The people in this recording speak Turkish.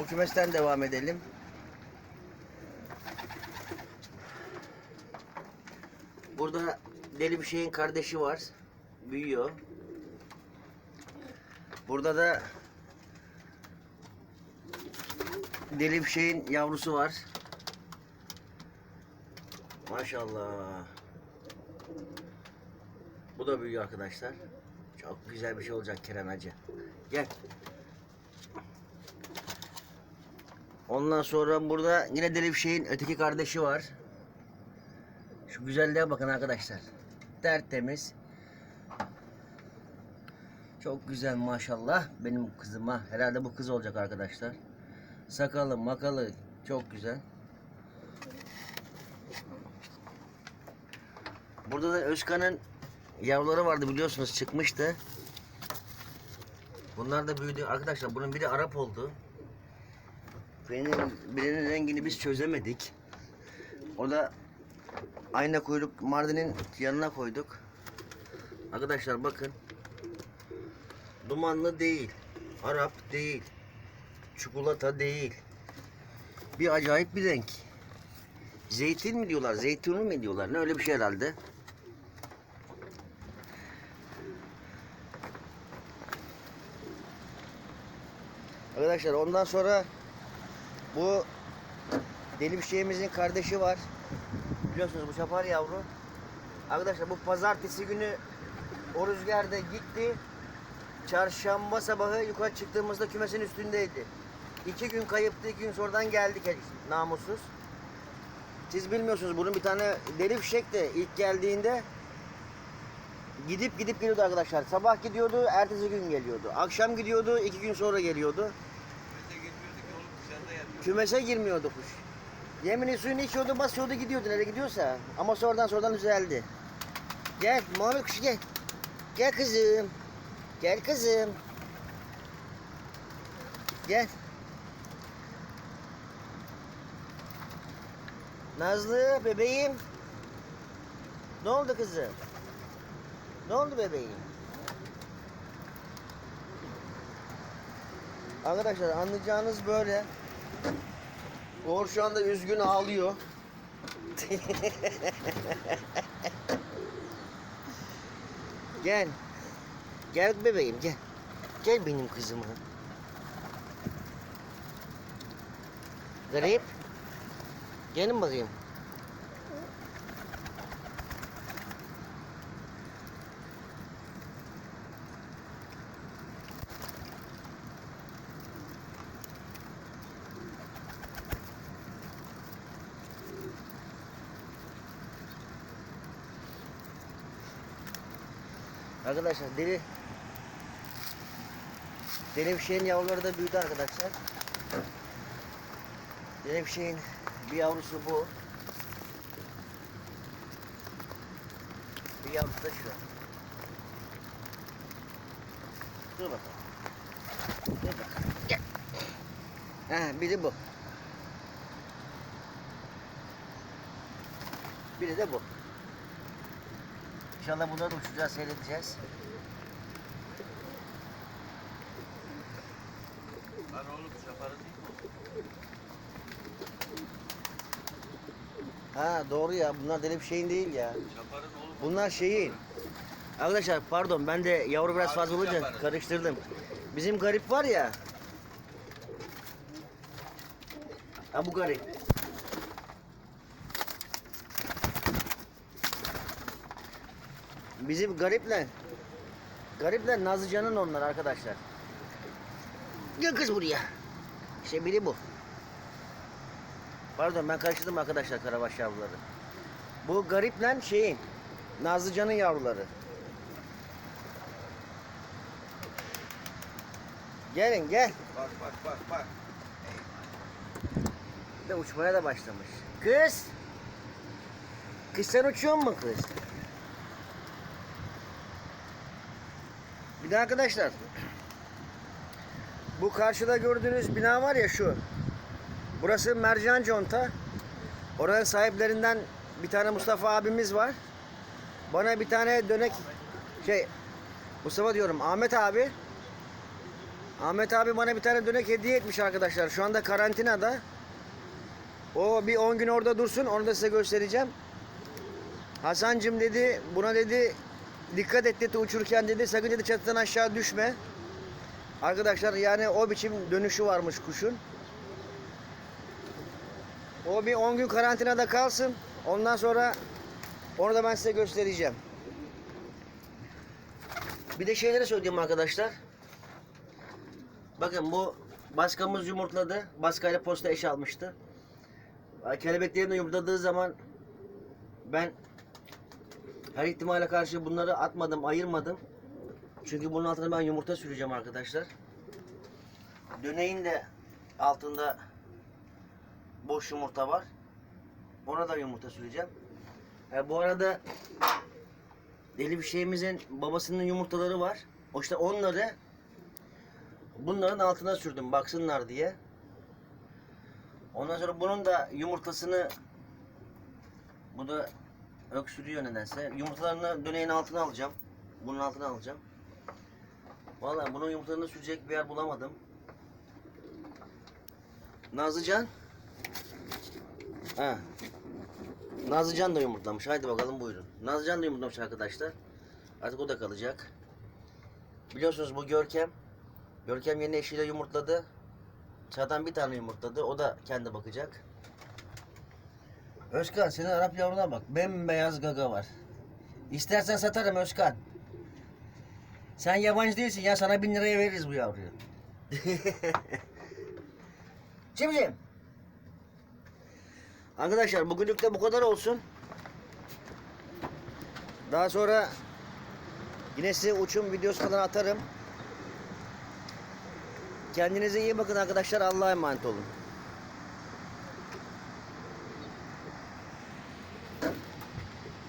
Bu kümesten devam edelim. Burada deli bir şeyin kardeşi var. Büyüyor. Burada da deli bir şeyin yavrusu var. Maşallah. Bu da büyüyor arkadaşlar. Çok güzel bir şey olacak Kerem Hacı. Gel. Ondan sonra burada yine deli bir şeyin öteki kardeşi var. Şu güzelliğe bakın arkadaşlar. Tertemiz. Çok güzel maşallah benim kızıma. Herhalde bu kız olacak arkadaşlar. Sakalı makalı çok güzel. Burada da Özkan'ın yavruları vardı biliyorsunuz çıkmıştı. Bunlar da büyüdü. Arkadaşlar bunun biri Arap oldu. Benim birinin rengini biz çözemedik. O da ayna kuyruk Mardin'in yanına koyduk. Arkadaşlar bakın. Dumanlı değil. Arap değil. Çikolata değil. Bir acayip bir renk. Zeytin mi diyorlar? Zeytunu mu diyorlar? Ne öyle bir şey herhalde. Arkadaşlar ondan sonra bu deli bir şeyimizin kardeşi var. Biliyorsunuz bu çapar yavru. Arkadaşlar bu pazartesi günü o rüzgarda gitti. Çarşamba sabahı yukarı çıktığımızda kümesin üstündeydi. İki gün kayıptı, iki gün sonradan geldik namussuz. Siz bilmiyorsunuz bunun bir tane deli fişek de ilk geldiğinde gidip gidip geliyordu arkadaşlar. Sabah gidiyordu, ertesi gün geliyordu. Akşam gidiyordu, iki gün sonra geliyordu. Kümese girmiyordu kuş. Yemini suyunu içiyordu, basıyordu, gidiyordu nereye gidiyorsa. Ama sonradan sonradan düzeldi. Gel, mavi kuş gel. Gel kızım. Gel kızım. Gel. Nazlı bebeğim. Ne oldu kızım? Ne oldu bebeğim? Arkadaşlar anlayacağınız böyle. Uğur şu anda üzgün ağlıyor. gel. Gel bebeğim gel. Gel benim kızıma. Garip. Gelin bakayım. Arkadaşlar deli Deli bir şeyin yavruları da büyüdü arkadaşlar. Deli bir şeyin bir yavrusu bu. Bir yavrusu da şu. Dur bakalım. Dur bakalım. Gel. Ha, biri bu. Biri de bu. İnşallah bunları uçacağız, seyredeceğiz. Lan oğlum şaparı değil mi? Ha doğru ya bunlar deli bir şeyin değil ya. Şaparın oğlum. Bunlar şeyin. Arkadaşlar pardon ben de yavru biraz fazla olunca karıştırdım. Bizim garip var ya. Ha bu garip. Bizim gariple Gariple Nazlıcan'ın onlar arkadaşlar. Gel kız buraya. İşte biri bu. Pardon ben karıştırdım arkadaşlar karabaş yavruları. Bu gariple şeyin Nazlıcan'ın yavruları. Gelin gel. Bak bak bak bak. De uçmaya da başlamış. Kız. Kız sen uçuyor musun kız? Bir de arkadaşlar. Bu karşıda gördüğünüz bina var ya şu. Burası Mercan Conta. Oranın sahiplerinden bir tane Mustafa abimiz var. Bana bir tane dönek şey Mustafa diyorum Ahmet abi Ahmet abi bana bir tane dönek hediye etmiş arkadaşlar. Şu anda karantinada. O bir 10 gün orada dursun. Onu da size göstereceğim. Hasancım dedi buna dedi dikkat et dedi uçurken dedi sakın dedi çatıdan aşağı düşme. Arkadaşlar yani o biçim dönüşü varmış kuşun. O bir 10 gün karantinada kalsın. Ondan sonra onu da ben size göstereceğim. Bir de şeyleri söyleyeyim arkadaşlar. Bakın bu baskamız yumurtladı. Baskayla posta eş almıştı. Kelebeklerin de yumurtladığı zaman ben her ihtimale karşı bunları atmadım, ayırmadım. Çünkü bunun altına ben yumurta süreceğim arkadaşlar. Döneğin de altında boş yumurta var. Ona da yumurta süreceğim. E, bu arada deli bir şeyimizin babasının yumurtaları var. O işte onları bunların altına sürdüm baksınlar diye. Ondan sonra bunun da yumurtasını bu da öksürüyor nedense. Yumurtalarını döneğin altına alacağım. Bunun altına alacağım. Vallahi bunun yumurtalarını sürecek bir yer bulamadım. Nazlıcan. Ha. Nazlıcan da yumurtlamış. Haydi bakalım buyurun. Nazlıcan da yumurtlamış arkadaşlar. Artık o da kalacak. Biliyorsunuz bu Görkem. Görkem yeni eşiyle yumurtladı. Çağdan bir tane yumurtladı. O da kendi bakacak. Özkan senin Arap yavruna bak. Bembeyaz gaga var. İstersen satarım Özkan. Sen yabancı değilsin ya sana bin liraya veririz bu yavruyu. Cimcim. Arkadaşlar bugünlük de bu kadar olsun. Daha sonra yine size uçum videosu falan atarım. Kendinize iyi bakın arkadaşlar. Allah'a emanet olun.